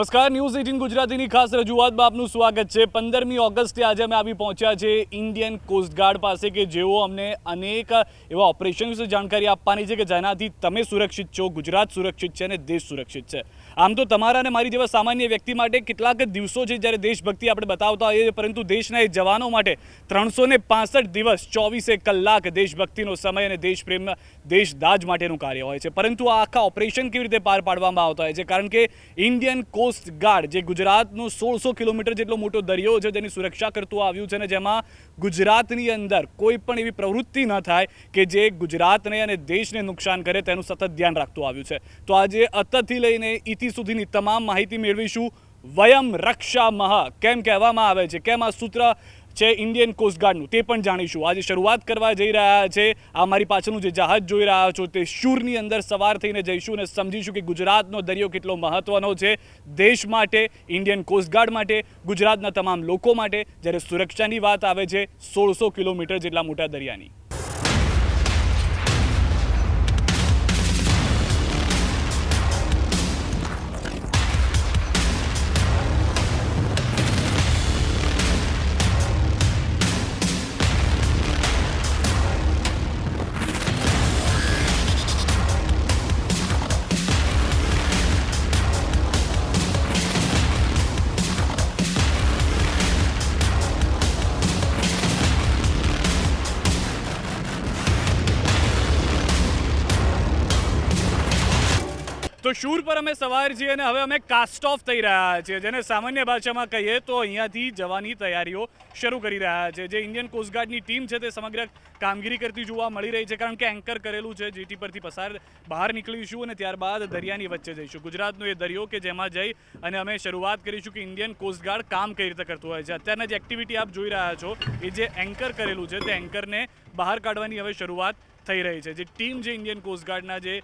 નમસ્કાર news eighteen ગુજરાતીની ખાસ રજૂઆતમાં આપનું સ્વાગત છે. પંદરમી ઓગસ્ટે આજે અમે આવી પહોંચ્યા છે ઇન્ડિયન કોસ્ટગાર્ડ પાસે કે જેઓ અમને અનેક એવા ઓપરેશન વિશે જાણકારી આપવાની છે કે જેનાથી તમે સુરક્ષિત છો, ગુજરાત સુરક્ષિત છે અને દેશ સુરક્ષિત છે. આમ તો તમારા અને મારી જેવા સામાન્ય વ્યક્તિ માટે કેટલાક દિવસો છે જ્યારે દેશભક્તિ આપણે બતાવતા હોઈએ પરંતુ દેશના એ જવાનો માટે ત્રણસો દિવસ ચોવીસે કલાક દેશભક્તિનો સમય અને દેશપ્રેમ, દેશદાજ માટેનું કાર્ય હોય છે. પરંતુ આ આખા ઓપરેશન કેવી રીતે પાર પાડવામાં આવતા હોય છે? કારણ કે ઇન્ડિયન કોસ્ટ ગાર્ડ, જે ગુજરાતનો સોળસો કિલોમીટર જેટલો મોટો દરિયો છે તેની સુરક્ષા કરતું આવ્યું છે અને જેમાં ગુજરાતની અંદર કોઈ પણ એવી પ્રવૃત્તિ ન થાય કે જે ગુજરાતને અને દેશને નુકસાન કરે, તેનું સતત ધ્યાન રાખતું આવ્યું છે. તો આજે અતથી લઈને ઇતિ સુધીની તમામ માહિતી મેળવીશું. વયમ રક્ષા મહ. કેમ કહેવામાં આવે છે? કેમ આ સૂત્ર છે ઇન્ડિયન કોસ્ટગાર્ડનું તે પણ જાણીશું. આજે શરૂઆત કરવા જઈ રહ્યા છે. આ મારી પાછળનું જે જહાજ જોઈ રહ્યા છો તે શૂરની અંદર સવાર થઈને જઈશું અને સમજીશું કે ગુજરાતનો દરિયો કેટલો મહત્વનો છે. દેશ માટે, ઇન્ડિયન કોસ્ટગાર્ડ માટે, ગુજરાતના તમામ લોકો માટે જ્યારે સુરક્ષાની વાત આવે છે, સોળસો કિલોમીટર જેટલા મોટા દરિયાની. તો શૂર પર અમે સવાર છીએ અને હવે અમે કાસ્ટ ઓફ થઈ રહ્યા છીએ. જેને સામાન્ય ભાષામાં કહીએ તો અહીંયાથી જવાની તૈયારીઓ શરૂ કરી રહ્યા છે. જે ઇન્ડિયન કોસ્ટગાર્ડની ટીમ છે તે સમગ્ર કામગીરી કરતી જોવા મળી રહી છે કારણ કે એન્કર કરેલું છે. જેટી પરથી પસાર બહાર નીકળીશું અને ત્યારબાદ દરિયાની વચ્ચે જઈશું. ગુજરાતનો એ દરિયો કે જેમાં જઈ અને અમે શરૂઆત કરીશું કે ઇન્ડિયન કોસ્ટગાર્ડ કામ કઈ રીતે કરતું હોય છે. અત્યારના જે એક્ટિવિટી આપ જોઈ રહ્યા છો, એ જે એન્કર કરેલું છે તે એન્કરને બહાર કાઢવાની હવે શરૂઆત થઈ રહી છે. જે ટીમ જે ઇન્ડિયન કોસ્ટગાર્ડના જે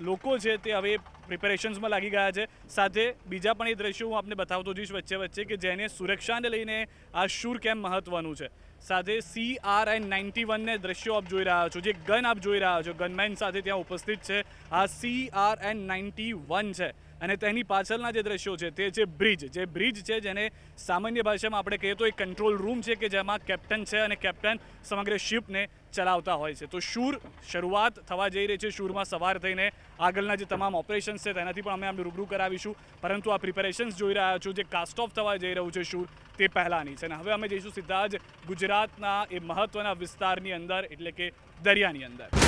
લોકો છે તે હવે પ્રિપેરેશન્સમાં લાગી ગયા છે. સાથે બીજા પણ એ દ્રશ્યો હું આપને બતાવતો જઈશ વચ્ચે વચ્ચે કે જેને સુરક્ષાને લઈને આ શૂર કેમ મહત્વનું છે. સાથે સી આર એન નાઇન્ટી વનને દ્રશ્યો આપ જોઈ રહ્યા છો. જે ગન આપ જોઈ રહ્યા છો. ગનમેન સાથે ત્યાં ઉપસ્થિત છે. આ C R N ninety one છે. અને તેની પાછળના જે દ્રશ્યો છે, તે છે બ્રિજ. જે બ્રિજ છે, જેને સામાન્ય ભાષામાં આપણે કહીએ તો એક કંટ્રોલ રૂમ છે કે જેમાં કેપ્ટન છે અને કેપ્ટન સમગ્ર શિપને ચલાવતા હોય છે. તો શૂર શરૂઆત થવા જઈ રહી છે, શૂરમાં સવાર થઈને આગળના જે તમામ ઓપરેશન્સ છે, તેનાથી પણ અમે અમને રૂબરૂ કરાવીશું. પરંતુ આ પ્રિપેરેશન્સ જોઈ રહ્યા છો, જે કાસ્ટ ઓફ થવા જઈ રહ્યું છે શૂર, તે પહેલાંની છે. અને હવે અમે જઈશું સીધા જ ગુજરાતના એ મહત્ત્વના વિસ્તારની અંદર, એટલે કે દરિયાની અંદર.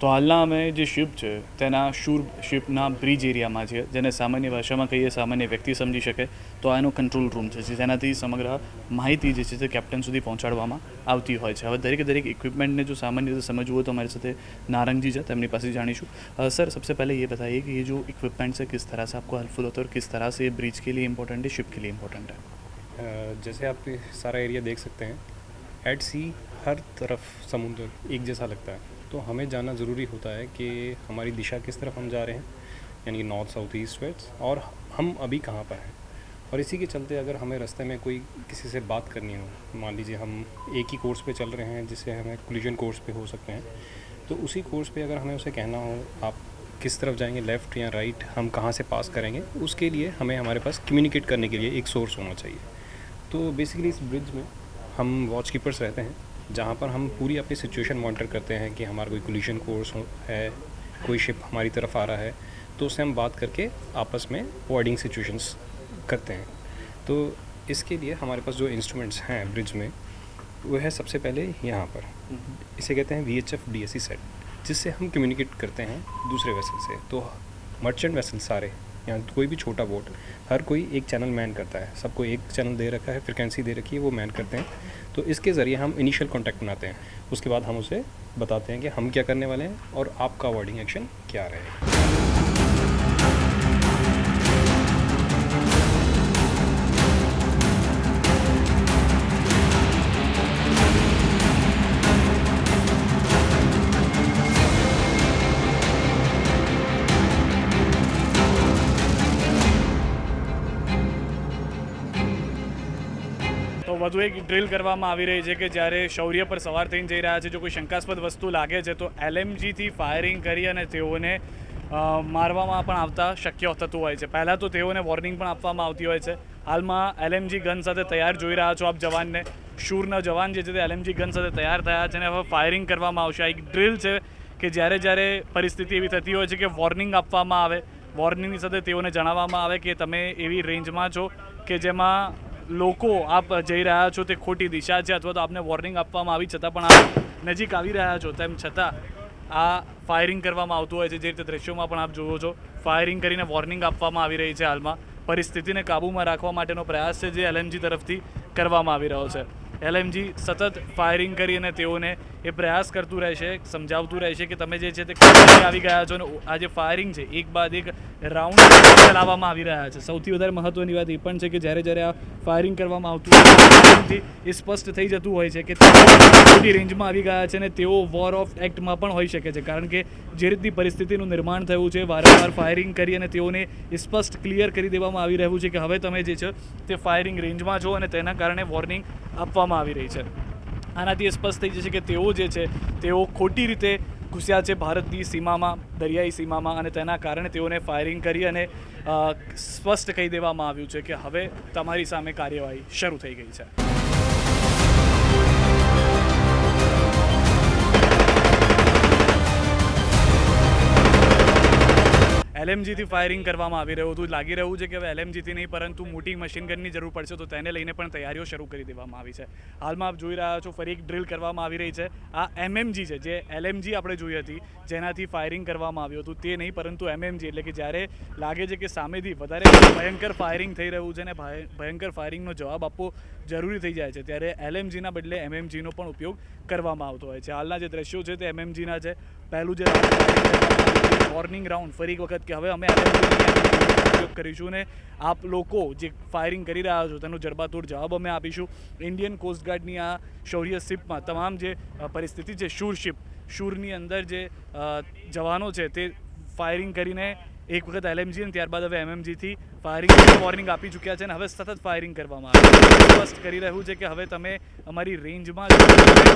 તો હાલના અમે જે શિપ છે તેના શૂર શિપના બ્રિજ એરિયામાં છે જેને સામાન્ય ભાષામાં કહીએ સામાન્ય વ્યક્તિ સમજી શકે તો આ એનો કંટ્રોલ રૂમ છે જે જેનાથી સમગ્ર માહિતી જે છે તે કેપ્ટન સુધી પહોંચાડવામાં આવતી હોય છે હવે દરેકે દરેક ઇક્વિપમેન્ટને જો સામાન્ય રીતે સમજવું હોય તો અમારી સાથે નારંગજી છે તેમની પાસે જાણીશું अ, सर सबसे पहले ये बताइए कि ये जो इक्विपमेंट्स है किस तरह से आपको हेल्पफुल होता है और किस तरह से ये ब्रिज के लिए इंपॉर्टेंट है शिप के लिए इंपॉर्टेंट है अ, जैसे आप ये सारा एरिया देख सकते हैं एट सी हर तरफ समुद्र एक जैसा लगता है तो हमें जानना ज़रूरी होता है कि हमारी दिशा किस तरफ़ हम जा रहे हैं, यानी नॉर्थ साउथ ईस्ट वेस्ट और हम अभी कहाँ पर हैं। और इसी के चलते अगर हमें रास्ते में कोई किसी से बात करनी हो, मान लीजिए हम एक ही कोर्स पे चल रहे हैं जिससे हमें कोलिजन कोर्स पे हो सकते हैं तो उसी कोर्स पे अगर हमें उसे कहना हो, आप किस तरफ़ जाएँगे लेफ़्ट या राइट हम कहाँ से पास करेंगे, उसके लिए हमें हमारे पास कम्युनिकेट करने के लिए एक सोर्स होना चाहिए। तो बेसिकली इस ब्रिज में हम वॉच कीपर्स रहते हैं। जहाँ पर हम पूरी अपनी सिचुएशन मॉनिटर करते हैं कि हमारा कोई कोलिशन कोर्स है कोई शिप हमारी तरफ़ आ रहा है तो उससे हम बात करके आपस में अवॉइडिंग सिचुएशंस करते हैं। तो इसके लिए हमारे पास जो इंस्ट्रूमेंट्स हैं ब्रिज में, वो है सबसे पहले यहाँ पर। इसे कहते हैं V H F D S C set जिससे हम कम्युनिकेट करते हैं दूसरे वेसल से। तो मर्चेंट वेसल सारे, या कोई भी छोटा बोट हर कोई एक चैनल मैन करता है। सबको एक चैनल दे रखा है फ्रिक्वेंसी दे रखी है, वो मैन करते हैं। तो इसके ज़रिए हम इनिशियल कांटेक्ट बनाते हैं उसके बाद हम उसे बताते हैं कि हम क्या करने वाले हैं और आपका अवॉइडिंग एक्शन क्या रहेगा તો વધુ એક ડ્રિલ કરવામાં આવી રહી છે કે જ્યારે શૌર્ય પર સવાર થઈને જઈ રહ્યા છે, જો કોઈ શંકાસ્પદ વસ્તુ લાગે છે, તો એલએમજીથી ફાયરિંગ કરી અને તેઓને મારવામાં પણ આવતા શક્ય થતું હોય છે. પહેલાં તો તેઓને વોર્નિંગ પણ આપવામાં આવતી હોય છે. હાલમાં એલએમજી ગન સાથે તૈયાર જોઈ રહ્યા છો આપ જવાનને. શૂરના જવાન જે છે તે એલએમજી ગન સાથે તૈયાર થયા છે અને હવે ફાયરિંગ કરવામાં આવશે. આ એક ડ્રિલ છે કે જ્યારે જ્યારે પરિસ્થિતિ એવી થતી હોય છે કે વોર્નિંગ આપવામાં આવે. વોર્નિંગની સાથે તેઓને જણાવવામાં આવે કે તમે એવી રેન્જમાં છો કે જેમાં લોકો આપ જઈ રહ્યા છો તે ખોટી દિશા છે અથવા તો આપને વોર્નિંગ આપવામાં આવી છતાં પણ આપ નજીક આવી રહ્યા છો તેમ છતાં આ ફાયરિંગ કરવામાં આવતું હોય છે. જે રીતે દ્રશ્યોમાં પણ આપ જુઓ છો ફાયરિંગ કરીને વોર્નિંગ આપવામાં આવી રહી છે હાલમાં. પરિસ્થિતિને કાબૂમાં રાખવા માટેનો પ્રયાસ છે જે એલએમજી તરફથી કરવામાં આવી રહ્યો છે. એલએમજી સતત ફાયરિંગ કરી અને તેઓને એ પ્રયાસ કરતું રહેશે સમજાવતું રહેશે કે તમે જે છે તે આવી ગયા છો અને આ ફાયરિંગ છે, એક બાદ એક રાઉન્ડ ચલાવવામાં આવી રહ્યા છે. સૌથી વધારે મહત્ત્વની વાત એ પણ છે કે જ્યારે જ્યારે આ ફાયરિંગ કરવામાં આવતું હોય એ સ્પષ્ટ થઈ જતું હોય છે કે મોટી રેન્જમાં આવી ગયા છે અને તેઓ વોર ઓફ એક્ટમાં પણ હોઈ શકે છે. કારણ કે જે રીતની પરિસ્થિતિનું નિર્માણ થયું છે, વારંવાર ફાયરિંગ કરી અને તેઓને સ્પષ્ટ ક્લિયર કરી દેવામાં આવી રહ્યું છે કે હવે તમે જે છે તે ફાયરિંગ રેન્જમાં છો અને તેના કારણે વોર્નિંગ આપવામાં આવી રહી છે. આનાથી એ સ્પષ્ટ થઈ જશે કે તેઓ જે છે, તેઓ ખોટી રીતે ઘૂસ્યા છે ભારતની સીમામાં, દરિયાઈ સીમામાં અને તેના કારણે તેઓને ફાયરિંગ કરી અને સ્પષ્ટ કહી દેવામાં આવ્યું છે કે હવે તમારી સામે કાર્યવાહી શરૂ થઈ ગઈ છે. એલએમજીથી ફાયરિંગ કરવામાં આવી રહ્યું હતું. લાગી રહ્યું છે કે હવે એલએમજીથી નહીં, પરંતુ મોટી મશીન ગનની જરૂર પડશે, તો તેને લઈને પણ તૈયારીઓ શરૂ કરી દેવામાં આવી છે. હાલમાં આપ જોઈ રહ્યા છો, ફરી એક ડ્રિલ કરવામાં આવી રહી છે. આ એમએમજી છે, જે એલએમજી આપણે જોઈ હતી, જેનાથી ફાયરિંગ કરવામાં આવ્યું હતું. તે નહીં, પરંતુ એમએમજી, એટલે કે જ્યારે લાગે છે કે સામેથી વધારે ભયંકર ફાયરિંગ થઈ રહ્યું છે અને ભયંકર ફાયરિંગનો જવાબ આપવો જરૂરી થઈ જાય છે, ત્યારે એલએમજીના બદલે એમએમજીનો પણ ઉપયોગ કરવામાં આવતો હોય છે. હાલના જે દ્રશ્યો છે, તે એમએમજીના છે. પહેલું જે વોર્નિંગ રાઉન્ડ ફરી એક વખત કે હવે અમે ઉપયોગ કરીશું ને આપ લોકો જે ફાયરિંગ કરી રહ્યા છો તેનો જડબાતોડ જવાબ અમે આપીશું. ઇન્ડિયન કોસ્ટગાર્ડની આ શૌર્ય શિપમાં તમામ જે પરિસ્થિતિ છે શૂર શિપ શૂરની અંદર જે જવાનો છે તે ફાયરિંગ કરીને એક વખત એલએમજી અને ત્યારબાદ હવે એમએમજીથી ફાયરિંગ વોર્નિંગ આપી ચૂક્યા છે અને હવે સતત ફાયરિંગ કરવામાં આવે છે. સ્પષ્ટ કરી રહ્યું છે કે હવે તમે અમારી રેન્જમાં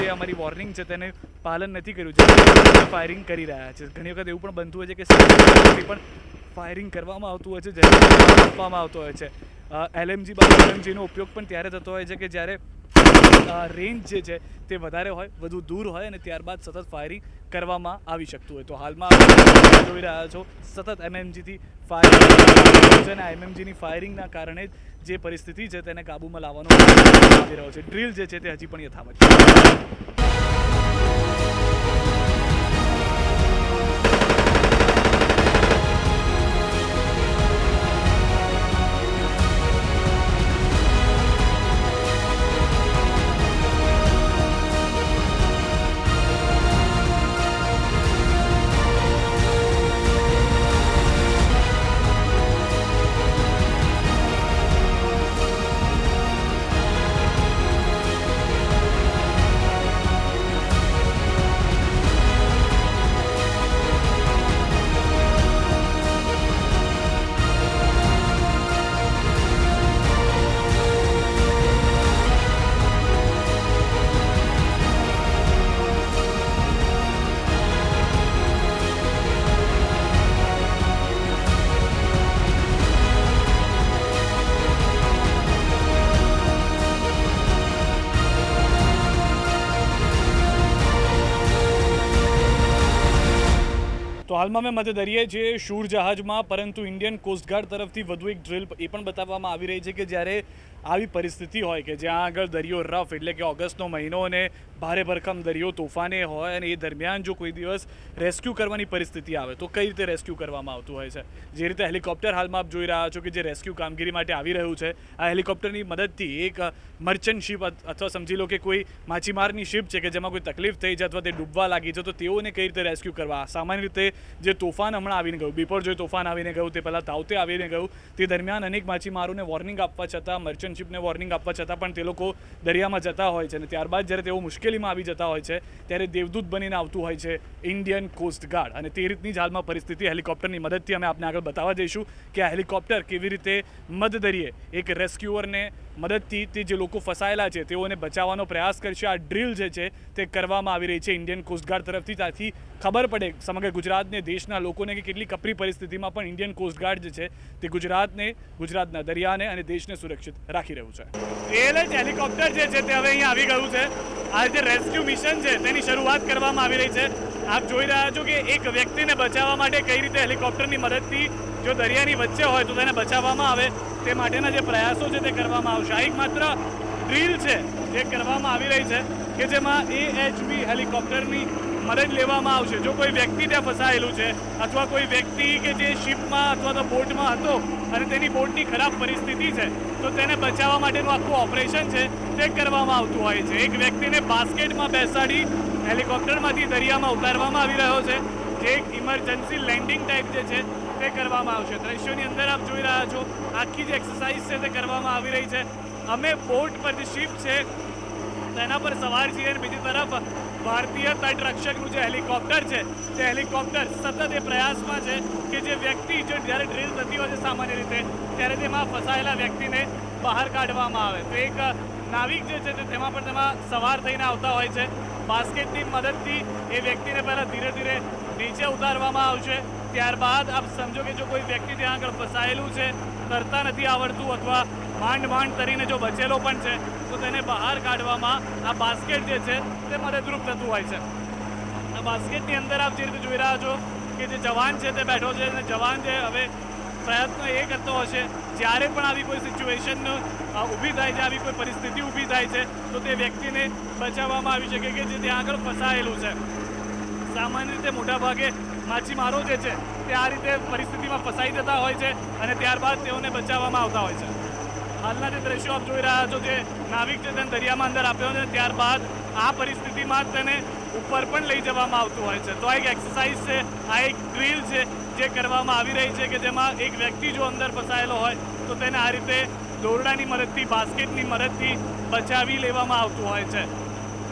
જે અમારી વોર્નિંગ છે તેને પાલન નથી કર્યું. છે ફાયરિંગ કરી રહ્યા છે. ઘણી વખત એવું પણ બનતું હોય છે કે પણ ફાયરિંગ કરવામાં આવતું હોય છે જ્યારે આપવામાં આવતો હોય છે. એલએમજી બાદ એલએમજીનો ઉપયોગ પણ ત્યારે થતો હોય છે કે જ્યારે રેન્જ જે છે તે વધારે હોય, વધુ દૂર હોય અને ત્યારબાદ સતત ફાયરિંગ કરવામાં આવી શકતું હોય. તો હાલમાં જોઈ રહ્યા છો, સતત એમએમજીથી ફાયરિંગ અને એમએમજીની ફાયરિંગના કારણે જ જે પરિસ્થિતિ છે તેને કાબૂમાં લાવવાનો આવી રહ્યો છે. ડ્રિલ જે છે તે હજી પણ યથાવત છે. હાલમાં મેં મધ્ય દરિયે છે શૂર જહાજમાં પરંતુ ઇન્ડિયન કોસ્ટગાર્ડ તરફથી વધુ એક ડ્રિલ એ પણ બતાવવામાં આવી રહી છે કે જ્યારે આવી પરિસ્થિતિ હોય કે જ્યાં આગળ દરિયો રફ એટલે કે ઓગસ્ટનો મહિનો અને ભારે ભરખમ દરિયો તોફાને હોય અને એ દરમિયાન જો કોઈ દિવસ રેસ્ક્યુ કરવાની પરિસ્થિતિ આવે, તો કઈ રીતે રેસ્ક્યુ કરવામાં આવતું હોય છે? જે રીતે હેલિકોપ્ટર હાલમાં આપ જોઈ રહ્યા છો કે જે રેસ્ક્યુ કામગીરી માટે આવી રહ્યું છે, આ હેલિકોપ્ટરની મદદથી એક મર્ચન્ટ શિપ અથવા સમજી લો કે કોઈ માછીમારની શિપ છે કે જેમાં કોઈ તકલીફ થઈ જાય અથવા તે ડૂબવા લાગી છે, તો તેઓને કઈ રીતે રેસ્ક્યુ કરવા? સામાન્ય રીતે જે તોફાન હમણાં આવીને ગયું બિપોર જોઈ તોફાન આવીને ગયું, તે પહેલાં તાવતે આવીને ગયું, તે દરમિયાન અનેક માછીમારોને વોર્નિંગ આપવા છતાં મર્ચન્ટ શિપને વોર્નિંગ આપવા છતાં પણ તે લોકો દરિયામાં જતા હોય છે અને ત્યારબાદ જ્યારે તેઓ મુશ્કેલીમાં આવી જતા હોય છે, ત્યારે દેવદૂત બનીને આવતું હોય છે ઇન્ડિયન કોસ્ટ ગાર્ડ અને તે રીતની જ હાલમાં પરિસ્થિતિ હેલિકોપ્ટરની મદદથી અમે આપને આગળ બતાવવા જઈશું કે આ હેલિકોપ્ટર કેવી રીતે મધદરિયે એક રેસ્ક્યુઅરને મદદથી તે જે લોકો ફસાયેલા છે, તેઓને બચાવવાનો પ્રયાસ કરશે. આ ડ્રીલ જે છે, તે કરવામાં આવી રહી છે ઇન્ડિયન કોસ્ટગાર્ડ તરફથી. ત્યાંથી ખબર પડે સમગ્ર ગુજરાતને, દેશના લોકોને કે કેટલી કપરી પરિસ્થિતિમાં પણ ઇન્ડિયન કોસ્ટગાર્ડ જે છે, તે ગુજરાતને, ગુજરાતના દરિયાને અને દેશને સુરક્ષિત રાખી રહ્યું છે. એએલએચ હેલિકોપ્ટર જે છે, તે હવે અહીંયા આવી ગયું છે. આ જે રેસ્ક્યુ મિશન છે, તેની શરૂઆત કરવામાં આવી રહી છે. આપ જોઈ રહ્યા છો કે એક વ્યક્તિને બચાવવા માટે કઈ રીતે હેલિકોપ્ટરની મદદથી જો દરિયાની વચ્ચે હોય તો તેને બચાવવામાં આવે. તે માટેના જે પ્રયાસો છે તે કરવામાં આવશે. આ એક માત્ર ડ્રીલ છે જે કરવામાં આવી રહી છે કે જેમાં એએચબી હેલિકોપ્ટરની મદદ લેવામાં આવશે. જો કોઈ વ્યક્તિ ત્યાં ફસાયેલું છે અથવા કોઈ વ્યક્તિ કે જે શિપમાં અથવા તો બોટમાં હતો અને તેની બોટની ખરાબ પરિસ્થિતિ છે, તો તેને બચાવવા માટેનું આખું ઓપરેશન છે તે કરવામાં આવતું હોય છે. એક વ્યક્તિને બાસ્કેટમાં બેસાડી હેલિકોપ્ટરમાંથી દરિયામાં ઉતારવામાં આવી રહ્યો છે. જે એક ઇમરજન્સી લેન્ડિંગ ટાઈપ જે છે તે કરવામાં આવશે. દ્રશ્યોની અંદર આપ જોઈ રહ્યા છો, આખી જે એક્સરસાઇઝ છે તે કરવામાં આવી રહી છે. અમે બોટ પર જે શિપ છે, તેના પર સવાર છીએ અને બીજી તરફ ભારતીય તટરક્ષકનું જે હેલિકોપ્ટર છે, તે હેલિકોપ્ટર સતત એ પ્રયાસમાં છે કે જે વ્યક્તિ જો જ્યારે ડ્રીલ થતી હોય છે સામાન્ય રીતે, ત્યારે તેમાં ફસાયેલા વ્યક્તિને બહાર કાઢવામાં આવે. તો એક નાવિક જે છે તે તેમાં પણ તેમાં સવાર થઈને આવતા હોય છે. બાસ્કેટની મદદથી એ વ્યક્તિને પહેલાં ધીરે ધીરે નીચે ઉતારવામાં આવશે. ત્યારબાદ આપ સમજો કે જો કોઈ વ્યક્તિ ત્યાં આગળ ફસાયેલું છે, તરતા નથી આવડતું અથવા માંડ માંડ તરીને જો બચેલો પણ છે, તો તેને બહાર કાઢવામાં આ બાસ્કેટ જે છે, તે મદદરૂપ થતું હોય છે. આ બાસ્કેટની અંદર આપ જે રીતે જોઈ રહ્યા છો કે જે જવાન છે તે બેઠો છે અને જવાન જે હવે પ્રયત્ન એ કરતો હશે, જ્યારે પણ આવી કોઈ સિચ્યુએશન ઊભી થાય છે, આવી કોઈ પરિસ્થિતિ ઊભી થાય છે, તો તે વ્યક્તિને બચાવવામાં આવી શકે કે જે ત્યાં આગળ ફસાયેલું છે. સામાન્ય રીતે મોટાભાગે માછીમારો જે છે, તે આ રીતે પરિસ્થિતિમાં ફસાઈ જતા હોય છે અને ત્યારબાદ તેઓને બચાવવામાં આવતા હોય છે. હાલના જે દ્રશ્યો આપ જોઈ રહ્યા છો જે નાવિક છે તેને દરિયામાં અંદર આપ્યો છે ત્યારબાદ આ પરિસ્થિતિમાં તેને ઉપર પણ લઈ જવામાં આવતું હોય છે. તો આ એક એક્સરસાઇઝ છે, આ એક ડ્રીલ છે જે કરવામાં આવી રહી છે કે જેમાં એક વ્યક્તિ જો અંદર ફસાયેલો હોય, તો તેને આ રીતે દોરડાની મદદથી, બાસ્કેટની મદદથી બચાવી લેવામાં આવતું હોય છે.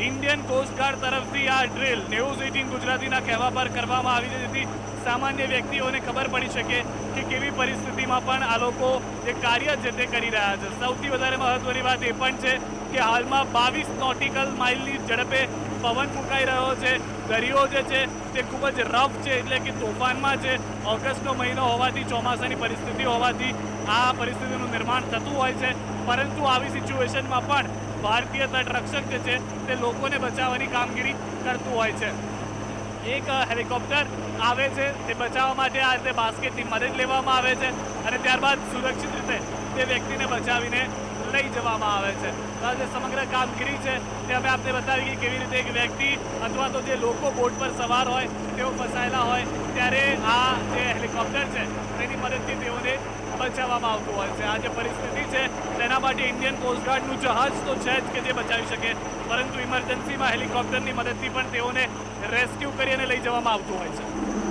ઇન્ડિયન કોસ્ટગાર્ડ તરફથી આ ડ્રિલ ન્યૂઝ એટીન ગુજરાતીના કહેવા પર કરવામાં આવી છે, જેથી સામાન્ય વ્યક્તિઓને ખબર પડી શકે કે કેવી પરિસ્થિતિમાં પણ આ લોકો જે કાર્ય જે તે કરી રહ્યા છે. સૌથી વધારે મહત્વની વાત એ પણ છે કે હાલમાં બાવીસ નોટિકલ માઇલની ઝડપે પવન ફૂંકાઈ રહ્યો છે. દરિયો જે છે તે ખૂબ જ રફ છે, એટલે કે તોફાનમાં છે. ઓગસ્ટનો મહિનો હોવાથી, ચોમાસાની પરિસ્થિતિ હોવાથી આ પરિસ્થિતિનું નિર્માણ થતું હોય છે. પરંતુ આવી સિચ્યુએશનમાં પણ ભારતીય તટરક્ષક જે છે તે લોકોને બચાવવાની કામગીરી કરતું હોય છે. એક હેલિકોપ્ટર આવે છે, તે બચાવવા માટે આ રીતે બાસ્કેટની મદદ લેવામાં આવે છે અને ત્યારબાદ સુરક્ષિત રીતે તે વ્યક્તિને બચાવીને લઈ જવામાં આવે છે. તો આ જે સમગ્ર કામગીરી છે તે અમે આપને બતાવી કે કેવી રીતે એક વ્યક્તિ અથવા તો જે લોકો બોટ પર સવાર હોય, તેઓ ફસાયેલા હોય, ત્યારે આ જે હેલિકોપ્ટર છે, તેની મદદથી તેઓને બચાવવામાં આવતું હોય છે. આ જે પરિસ્થિતિ છે, તેના માટે ઇન્ડિયન કોસ્ટગાર્ડનું જહાજ તો છે જ કે જે બચાવી શકે. પરંતુ ઇમરજન્સીમાં હેલિકોપ્ટરની મદદથી પણ તેઓને રેસ્ક્યુ કરી અને લઈ જવામાં આવતું હોય છે.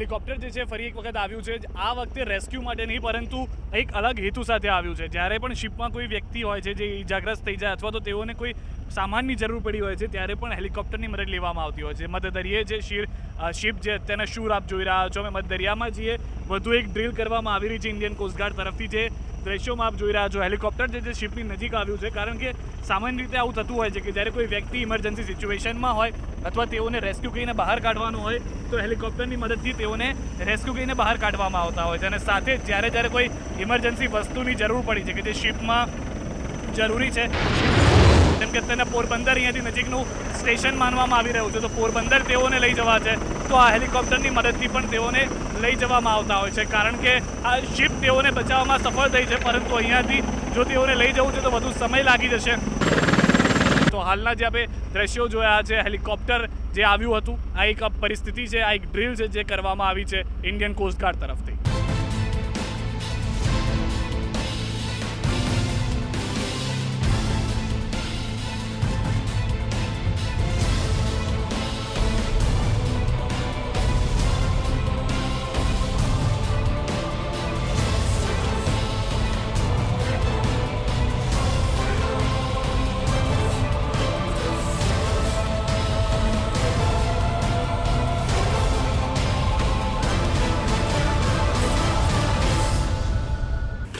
હેલિકોપ્ટર જે છે, ફરી એક વખત આવ્યું છે. આ વખતે રેસ્ક્યુ માટે નહીં, પરંતુ એક અલગ હેતુ સાથે આવ્યું છે. જ્યારે પણ શિપમાં કોઈ વ્યક્તિ હોય છે જે ઈજાગ્રસ્ત થઈ જાય અથવા તો તેઓને કોઈ સામાનની જરૂર પડી હોય છે, ત્યારે પણ હેલિકોપ્ટરની મદદ લેવામાં આવતી હોય છે. મધદરિયે દરિયે જે શીર શિપ જે તેના શૂર આપ જોઈ રહ્યા છો. અમે મધદરિયામાં દરિયામાં જઈએ. વધુ એક ડ્રીલ કરવામાં આવી રહી છે ઇન્ડિયન કોસ્ટગાર્ડ તરફથી, જે દ્રશ્યોમાં આપ જોઈ રહ્યા છો હેલિકોપ્ટર જે છે શિપની નજીક આવ્યું છે. કારણ કે સામાન્ય રીતે આવું થતું હોય છે કે જ્યારે કોઈ વ્યક્તિ ઇમરજન્સી સિચ્યુએશનમાં હોય અથવા તેઓને રેસ્ક્યુ કરીને બહાર કાઢવાનું હોય, તો હેલિકોપ્ટરની મદદથી તેઓને રેસ્ક્યુ કરીને બહાર કાઢવામાં આવતા હોય છે. અને સાથે જ્યારે જ્યારે કોઈ ઇમરજન્સી વસ્તુની જરૂર પડી છે કે જે શિપમાં જરૂરી છે, જેમ કે તેને પોરબંદર અહીંયાથી નજીકનું સ્ટેશન માનવામાં આવી રહ્યું છે, તો પોરબંદર તેઓને લઈ જવા છે, તો આ હેલિકોપ્ટરની મદદથી પણ તેઓને લઈ જવામાં આવતા હોય છે. કારણ કે આ શિપ તેઓને બચાવવામાં સફળ થઈ છે, પરંતુ અહીંયાથી જો તેઓને લઈ જવું છે, તો વધુ સમય લાગી જશે. તો હાલના જે આપણે દ્રશ્યો જોયા છે, હેલિકોપ્ટર જે આવ્યું હતું, આ એક પરિસ્થિતિ છે, આ એક ડ્રીલ છે, જે કરવામાં આવી છે, ઇન્ડિયન કોસ્ટગાર્ડ તરફથી.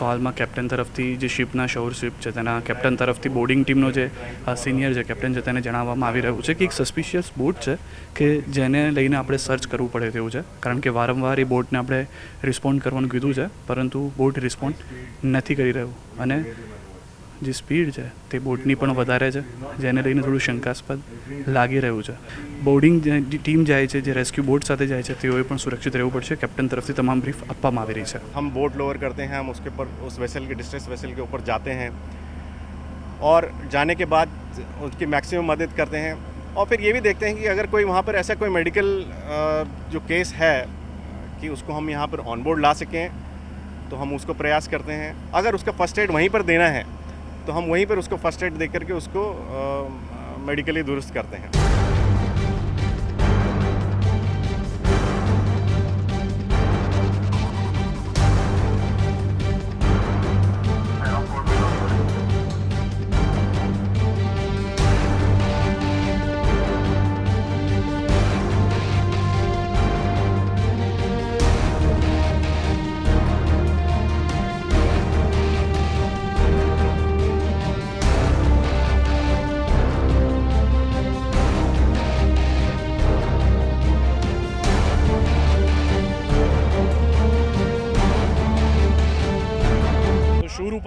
તો હાલમાં કેપ્ટન તરફથી જે શિપના શોર શિપ છે, તેના કેપ્ટન તરફથી બોર્ડિંગ ટીમનો જે સિનિયર જે કેપ્ટન છે, તેને જણાવવામાં આવી રહ્યું છે કે એક સસ્પિશિયસ બોટ છે કે જેને લઈને આપણે સર્ચ કરવું પડે તેવું છે. કારણ કે વારંવાર એ બોટને આપણે રિસ્પોન્ડ કરવાનું કીધું છે, પરંતુ બોટ રિસ્પોન્ડ નથી કરી રહ્યું. અને જે સ્પીડ છે તે બોટની પણ વધારે છે જેને લઈને થોડું શંકાસ્પદ લાગી રહ્યું છે બોર્ડિંગ જે ટીમ જાય છે જે રેસ્ક્યુ બોટ સાથે જાય છે તેઓએ પણ સુરક્ષિત રહેવું પડશે કેપ્ટન તરફથી તમામ બ્રીફ આપવામાં આવી રહી છે हम बोट लोअर करते हैं हम उसके ऊपर उस वेसल के डिस्ट्रेस वेसल के ऊपर जाते हैं और जाने के बाद उसकी मैक्सिमम मदद करते हैं और फिर ये भी देखते हैं कि अगर कोई वहाँ पर ऐसा कोई मेडिकल जो केस है कि उसको हम यहाँ पर ऑन बोर्ड ला सकें तो हम उसको प्रयास करते हैं अगर उसका फर्स्ट एड वहीं पर देना है तो हम वहीं पर उसको फर्स्ट एड दे करके उसको मेडिकली दुरुस्त करते हैं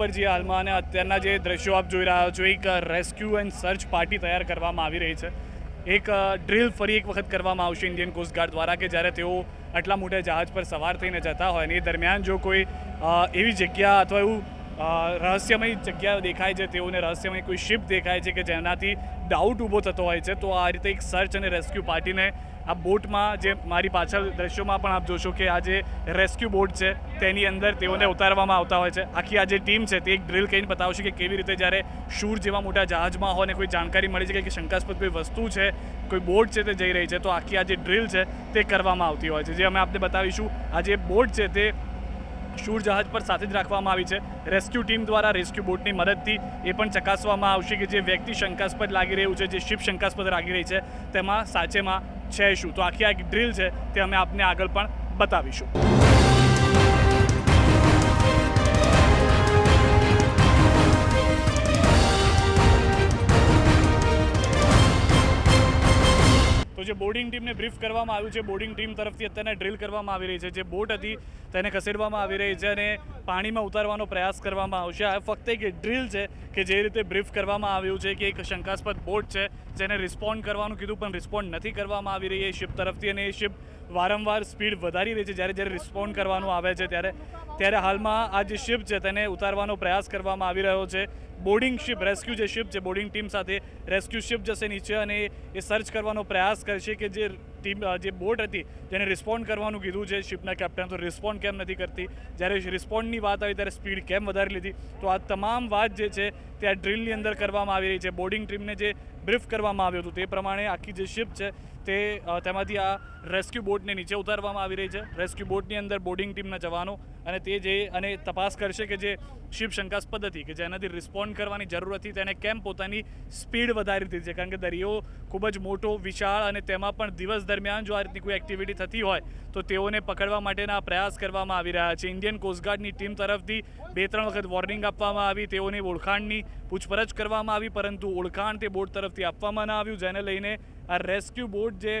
ઉપર જે હાલમાં અને અત્યારના જે દ્રશ્યો આપ જોઈ રહ્યા છો, એક રેસ્ક્યુ એન્ડ સર્ચ પાર્ટી તૈયાર કરવામાં આવી રહી છે. એક ડ્રિલ ફરી એક વખત કરવામાં આવશે ઇન્ડિયન કોસ્ટગાર્ડ દ્વારા કે જ્યારે તેઓ આટલા મોટા જહાજ પર સવાર થઈને જતા હોય અને એ દરમિયાન જો કોઈ એવી જગ્યા અથવા એવું રહસ્યમય જગ્યા દેખાય છે, તેઓને રહસ્યમય કોઈ શિપ દેખાય છે કે જેનાથી ડાઉટ ઊભો થતો હોય છે, તો આ રીતે એક સર્ચ અને રેસ્ક્યુ પાર્ટીને આ બોટમાં જે મારી પાછળ દ્રશ્યોમાં પણ આપ જોશો કે આ જે રેસ્ક્યુ બોટ છે, તેની અંદર તેઓને ઉતારવામાં આવતા હોય છે. આખી આ જે ટીમ છે, તે એક ડ્રિલ કહીને બતાવશે કે કેવી રીતે જ્યારે શૂર જેવા મોટા જહાજમાં હોય ને કોઈ જાણકારી મળી છે કે શંકાસ્પદ કોઈ વસ્તુ છે, કોઈ બોટ છે તે જઈ રહી છે, તો આખી આ જે ડ્રિલ છે, તે કરવામાં આવતી હોય છે. જે અમે આપને બતાવીશું, આ જે બોટ છે, તે શૂર જહાજ પર સાથે જ રાખવામાં આવી છે. રેસ્ક્યુ ટીમ દ્વારા રેસ્ક્યુ બોટની મદદથી એ પણ ચકાસવામાં આવશે કે જે વ્યક્તિ શંકાસ્પદ લાગી રહ્યું છે, જે શિપ શંકાસ્પદ લાગી રહી છે, તેમાં સાચેમાં છે શું તો આખી આ એક ડ્રીલ છે તે અમે આપને આગળ પણ બતાવીશું. જે બોર્ડિંગ ટીમને બ્રીફ કરવામાં આવ્યું છે બોર્ડિંગ ટીમ તરફથી અત્યારે ડ્રીલ કરવામાં આવી રહી છે. જે બોટ હતી, તેને ખસેડવામાં આવી રહી છે અને પાણીમાં ઉતારવાનો પ્રયાસ કરવામાં આવશે. આ ફક્ત એક ડ્રિલ છે કે જે રીતે બ્રીફ કરવામાં આવ્યું છે કે એક શંકાસ્પદ બોટ છે, જેને રિસ્પોન્ડ કરવાનું કીધું, પણ રિસ્પોન્ડ નથી કરવામાં આવી રહી એ શિપ તરફથી. અને એ શિપ વારંવાર સ્પીડ વધારી રહી છે. જ્યારે જ્યારે રિસ્પોન્ડ કરવાનું આવે છે, ત્યારે ત્યારે હાલમાં આ જે શિપ છે, તેને ઉતારવાનો પ્રયાસ કરવામાં આવી રહ્યો છે. બોર્ડિંગ શિપ રેસ્ક્યુ જે શિપ છે બોર્ડિંગ ટીમ સાથે રેસ્ક્યુ શિપ જશે નીચે અને એ સર્ચ કરવાનો પ્રયાસ કરશે કે જે ટીમ જે બોટ હતી, જેને રિસ્પોન્ડ કરવાનું કીધું છે શિપના કેપ્ટન તો રિસ્પોન્ડ કેમ નથી કરતી? જ્યારે રિસ્પોન્ડની વાત આવી, ત્યારે સ્પીડ કેમ વધારી લીધી? તો આ તમામ વાત જે છે, તે આ ડ્રિલની અંદર કરવામાં આવી રહી છે. બોર્ડિંગ ટીમને જે બ્રીફ કરવામાં આવ્યું હતું, તે પ્રમાણે આખી જે શિપ છે તે તેમાંથી આ રેસ્ક્યુ બોટને નીચે ઉતારવામાં આવી રહી છે. રેસ્ક્યુ બોટની અંદર બોર્ડિંગ ટીમના જવાનો અને તે જે, અને તપાસ કરશે કે જે શિપ શંકાસ્પદ હતી કે જેનાથી રિસ્પોન્ડ કરવાની જરૂર હતી, તેને કેમ પોતાની સ્પીડ વધારી દીધી છે? કારણ કે દરિયો ખૂબ જ મોટો, વિશાળ અને તેમાં પણ દિવસ દરમિયાન જો આ રીતની કોઈ એક્ટિવિટી થતી હોય, તો તેઓને પકડવા માટેના પ્રયાસ કરવામાં આવી રહ્યા છે. ઇન્ડિયન કોસ્ટગાર્ડની ટીમ તરફથી બે ત્રણ વખત વોર્નિંગ આપવામાં આવી, તેઓની ઓળખાણની પૂછપરછ કરવામાં આવી, પરંતુ ઓળખાણ તે બોટ તરફથી આપવામાં ન આવ્યું, જેને લઈને આ રેસ્ક્યુ બોટ જે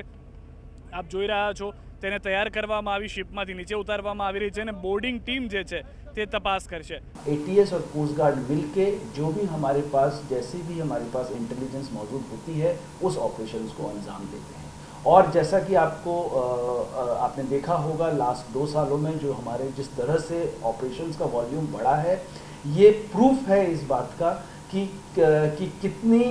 આપ જોઈ રહ્યા છો તેને તૈયાર કરવામાં આવી શિપમાંથી નીચે ઉતારવામાં આવી રહી છે અને બોર્ડિંગ ટીમ જે છે તે તપાસ કરશે एटीएस और कोस्ट गार्ड मिलके जो भी हमारे पास जैसे भी हमारे पास इंटेलिजेंस मौजूद होती है उस ऑपरेशंस को अंजाम देते हैं और जैसा कि आपको अ, अ, आपने देखा होगा लास्ट दो सालों में जो हमारे जिस तरह से ऑपरेशंस का वॉल्यूम बढ़ा है ये प्रूफ है इस बात का कि कि कितनी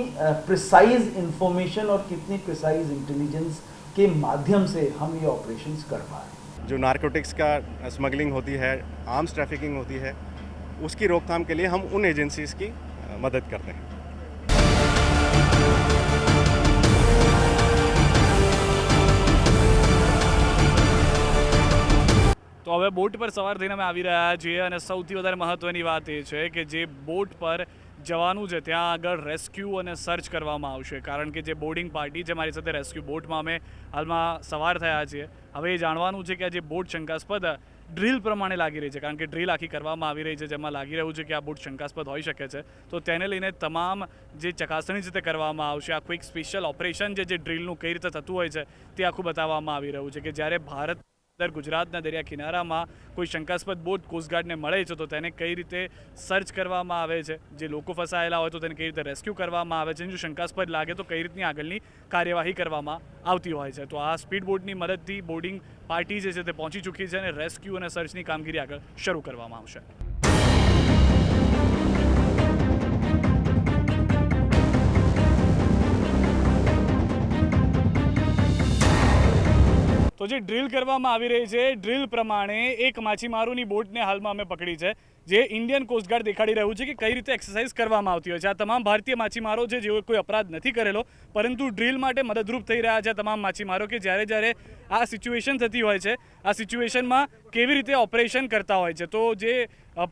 प्रिसाइज इंफॉर्मेशन और कितनी प्रिसाइज इंटेलिजेंस के माध्यम से हम ये ऑपरेशंस कर पा रहे हैं जो नारकोटिक्स का स्मगलिंग होती है आर्म्स ट्रैफिकिंग होती है उसकी रोकथाम के लिए हम उन एजेंसीज़ की अ, मदद करते हैं તો હવે બોટ પર સવાર થઈને અમે આવી રહ્યા છીએ અને સૌથી વધારે મહત્વની વાત એ છે કે જે બોટ પર જવાનું છે, ત્યાં આગળ રેસ્ક્યુ અને સર્ચ કરવામાં આવશે. કારણ કે જે બોર્ડિંગ પાર્ટી છે, મારી સાથે રેસ્ક્યુ બોટમાં અમે હાલમાં સવાર થયા છીએ. હવે એ જાણવાનું છે કે આ જે બોટ શંકાસ્પદ ડ્રીલ પ્રમાણે લાગી રહી છે. કારણ કે ડ્રીલ આખી કરવામાં આવી રહી છે, જેમાં લાગી રહ્યું છે કે આ બોટ શંકાસ્પદ હોઈ શકે છે. તો તેને લઈને તમામ જે ચકાસણી છે, તે કરવામાં આવશે. આખું એક સ્પેશિયલ ઓપરેશન જે જે ડ્રીલનું કઈ રીતે થતું હોય છે, તે આખું બતાવવામાં આવી રહ્યું છે કે જ્યારે ભારત અંદર ગુજરાતના દરિયા કિનારામાં કોઈ શંકાસ્પદ બોટ કોસ્ટગાર્ડને મળે છે, તો તેને કઈ રીતે સર્ચ કરવામાં આવે છે? જે લોકો ફસાયેલા હોય તો તેને કઈ રીતે રેસ્ક્યુ કરવામાં આવે છે? જો શંકાસ્પદ લાગે તો કઈ રીતની આગળની કાર્યવાહી કરવામાં આવતી હોય છે? તો આ સ્પીડ બોટની મદદથી બોર્ડિંગ પાર્ટી જે છે તે પહોંચી ચૂકી છે અને રેસ્ક્યુ અને સર્ચની કામગીરી આગળ શરૂ કરવામાં આવશે. તો જે ડ્રીલ કરવામાં આવી રહી છે, ડ્રીલ પ્રમાણે એક માછીમારોની બોટને હાલમાં અમે પકડી છે. જે ઇન્ડિયન કોસ્ટગાર્ડ દેખાડી રહ્યું છે કે કઈ રીતે એક્સરસાઇઝ કરવામાં આવતી હોય છે. આ તમામ ભારતીય માછીમારો છે, જેઓ કોઈ અપરાધ નથી કરેલો, પરંતુ ડ્રીલ માટે મદદરૂપ થઈ રહ્યા છે તમામ માછીમારો કે જ્યારે જ્યારે આ સિચ્યુએશન થતી હોય છે, આ સિચ્યુએશનમાં કેવી રીતે ઓપરેશન કરતા હોય છે. તો જે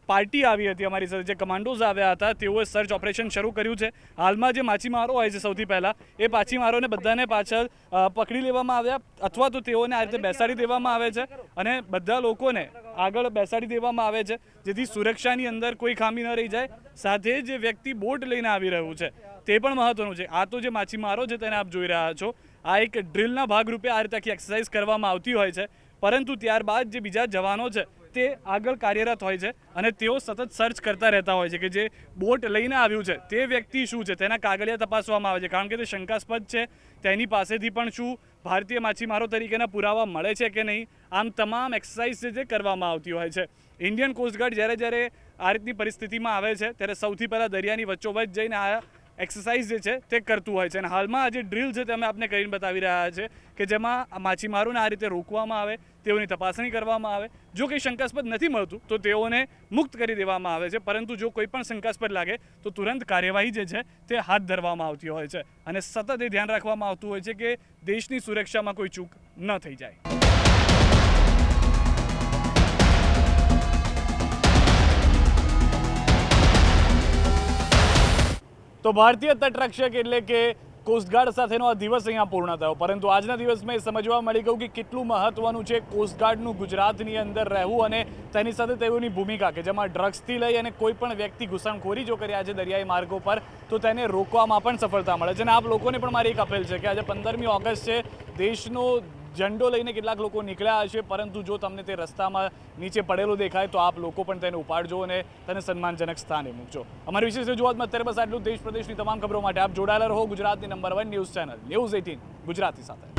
પાર્ટી આવી હતી અમારી સાથે, જે કમાન્ડોઝ આવ્યા હતા, તેઓએ સર્ચ ઓપરેશન શરૂ કર્યું છે. હાલમાં જે માછીમારો હોય છે સૌથી પહેલાં, એ માછીમારોને બધાને પાછળ પકડી લેવામાં આવ્યા, અથવા તો તેઓને આ રીતે બેસાડી દેવામાં આવે છે અને બધા લોકોને આગળ બેસાડી દેવામાં આવે છે. જેથી સુરક્ષાની અંદર કોઈ ખામી ન રહી જાય, સાથે જે વ્યક્તિ બોટ લઈને આવી રહ્યું છે. તે પણ મહત્વનું છે. આ તો જે માછીમારો છે તેને આપ જોઈ રહ્યા છો. આ એક ડ્રિલના ભાગરૂપે આ રીતે આખી એક્સરસાઇઝ કરવામાં આવતી હોય છે. પરંતુ ત્યારબાદ જે બીજા જવાનો છે, તે આગળ કાર્યરત હોય છે અને તેઓ સતત સર્ચ કરતા રહેતા હોય છે કે જે બોટ લઈને આવ્યું છે, તે વ્યક્તિ શું છે? તેના કાગળિયા તપાસવામાં આવે છે. કારણ કે તે શંકાસ્પદ છે. તેની પાસેથી પણ શું ભારતીય માછીમારો તરીકેના પુરાવા મળે છે કે નહીં? આમ તમામ એક્સરસાઇઝ જે કરવામાં આવતી હોય છે. ઇન્ડિયન કોસ્ટગાર્ડ જ્યારે જ્યારે આ રીતની પરિસ્થિતિમાં આવે છે, ત્યારે સૌથી પહેલાં દરિયાની વચ્ચોવચ જઈને આ એક્સરસાઇઝ જે છે તે કરતું હોય છે. અને હાલમાં આ જે ડ્રીલ છે તે અમે આપને કરીને બતાવી રહ્યા છે કે જેમાં માછીમારોને આ રીતે રોકવામાં આવે, તેઓની તપાસણી કરવામાં આવે. જો કંઈ શંકાસ્પદ નથી મળતું, તો તેઓને મુક્ત કરી દેવામાં આવે છે. પરંતુ જો કોઈ પણ શંકાસ્પદ લાગે, તો તુરંત કાર્યવાહી જે છે તે હાથ ધરવામાં આવતી હોય છે. અને સતત એ ધ્યાન રાખવામાં આવતું હોય છે કે દેશની સુરક્ષામાં કોઈ ચૂક ન થઈ જાય. તો ભારતીય તટરક્ષક એટલે કે કોસ્ટગાર્ડ સાથેનો આ દિવસ અહીંયા પૂર્ણ થયો. પરંતુ આજના દિવસમાં એ સમજવા મળી ગયું કે કેટલું મહત્વનું છે કોસ્ટગાર્ડનું ગુજરાતની અંદર રહેવું અને તેની સાથે તેઓની ભૂમિકા કે જેમાં ડ્રગ્સથી લઈ અને કોઈ પણ વ્યક્તિ ઘૂસણખોરી જો કરી આજે દરિયાઈ માર્ગો પર, તો તેને રોકવામાં પણ સફળતા મળે છે. અને આપ લોકોને પણ મારી એક અપીલ છે કે આજે પંદરમી ઓગસ્ટ છે, દેશનો ઝંડો લઈને કેટલાક લોકો નીકળ્યા હશે, પરંતુ જો તમને તે રસ્તામાં નીચે પડેલો દેખાય, તો આપ લોકો પણ તેને ઉપાડજો અને તેને સન્માનજનક સ્થાને મૂકજો. અમારી વિશેષ રજૂઆતમાં અત્યારે બસ આટલું દેશ, પ્રદેશની તમામ ખબરો માટે આપ જોડાયેલા રહો. ગુજરાતની number one news channel news eighteen Gujarati સાથે.